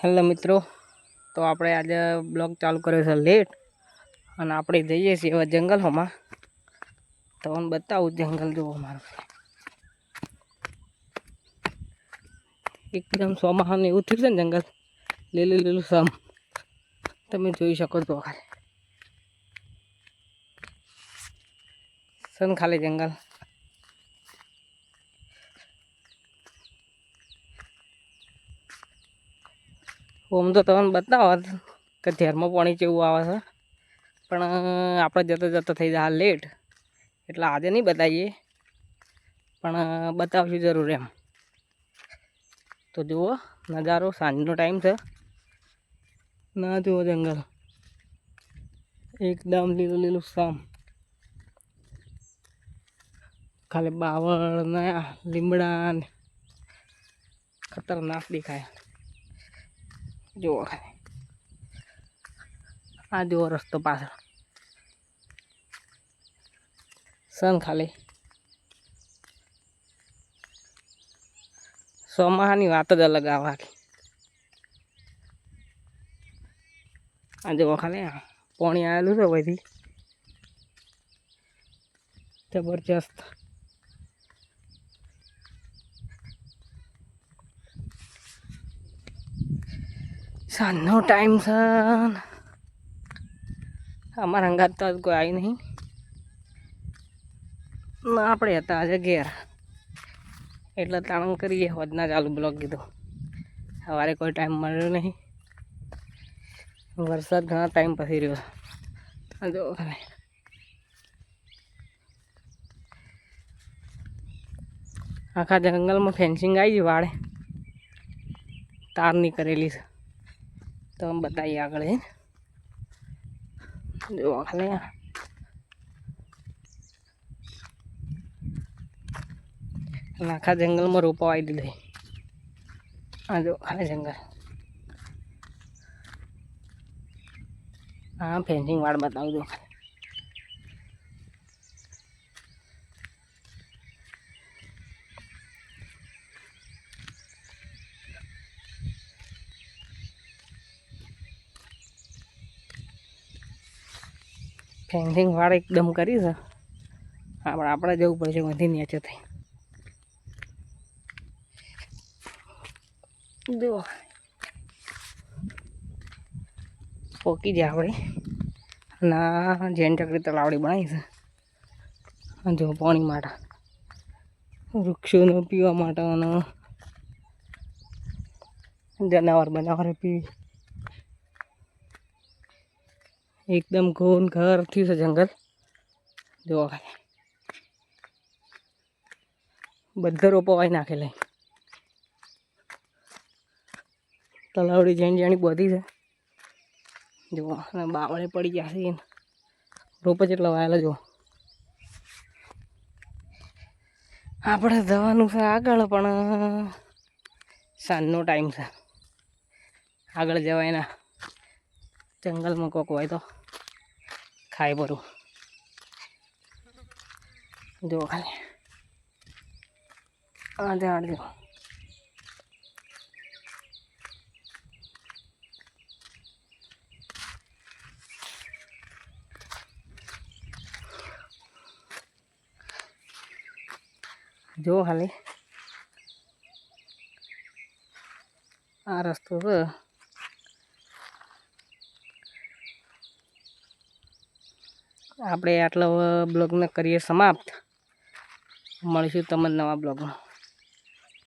Hello મિત્રો, તો આપણે આજે બ્લોગ ચાલુ કર્યો છે લેટ અને આપણે જઈએ છીએ એવા જંગલોમાં. તમને બતાવું જંગલ જોવો મારું. એકદમ સોમાહાન એવું થયું છે ને જંગલ, લીલું લીલું સમ. તમે જોઈ શકો છો ખાલી સન ખાલી જંગલ. ઓમ તો તમને બતાવો કે ઝેરમાં પાણી કેવું આવે છે. પણ આપણે જતો જતો થઈ જાય લેટ એટલે આજે નહીં બતાવીએ. પણ બતાવશું જરૂર એમ. તો જુઓ, નજારો સાંજનો ટાઈમ છે. ના જુઓ જંગલ. એકદમ લીલું લીલું સામ. ખાલી બાવળ ને લીમડા ને ખતરનાક દેખાય. જુઓ ખાલી આ જુઓ રસ્તો પાછળ. સન ખાલી. ચોમાસાની વાત જ અલગ આવે આખી આ જુઓ ખાલી પાણી આવેલું છે ભાઈથી જબરજસ્ત. સાંજનો ટાઈમ છે. અમારા અંગાત તો કોઈ આવી નહીં. આપણે હતા આજે ઘેર. એટલે તાણ કરીએ હોજના ચાલુ બ્લોક કીધું. સવારે કોઈ ટાઈમ મળ્યો નહીં. વરસાદ ઘણા ટાઈમ પછી રહ્યો જો આખા જંગલમાં ફેન્સિંગ આવી ગઈ વાળે. તારની કરેલી છે. તો આમ બતાવીએ આગળ જો ખાલી. આખા જંગલમાં રોપો આવી દીધો આ જો ખાલી જંગલ હા ફેન્સિંગ વાળ બતાવજો દો ફેન્સિંગ વાળ એકદમ કરી છે. આપણે આપણે જવું પડશે, વધી નીચે થઈ જો. પોકી જાય આપણે. ના, જૈન ચકરી તલાવડી બનાવી છે. જો, પાણી માટે. વૃક્ષોને પીવા માટે જનાવર બનાવરે પીવી. એકદમ ઘોન ઘર થયું છે જંગલ. જોવા ખાલી બધા રોપો વાઈ નાખેલા તલાવડી જૈન જાણી બધી છે. જુઓ, અને બાવળે પડી ગયા છે રોપ જેટલા વાયેલા, જુઓ. આપણે જવાનું છે આગળ, પણ સાંજનો ટાઈમ છે. આગળ જવાય ના. જંગલમાં કોક હોય તો. ખાય પરું જો ખાલી. આડે આડે. જો ખાલી. આ રસ્તો છે. આપણે આટલો બ્લોગને કરીએ સમાપ્ત. મળીશું તમને નવા બ્લોગમાં.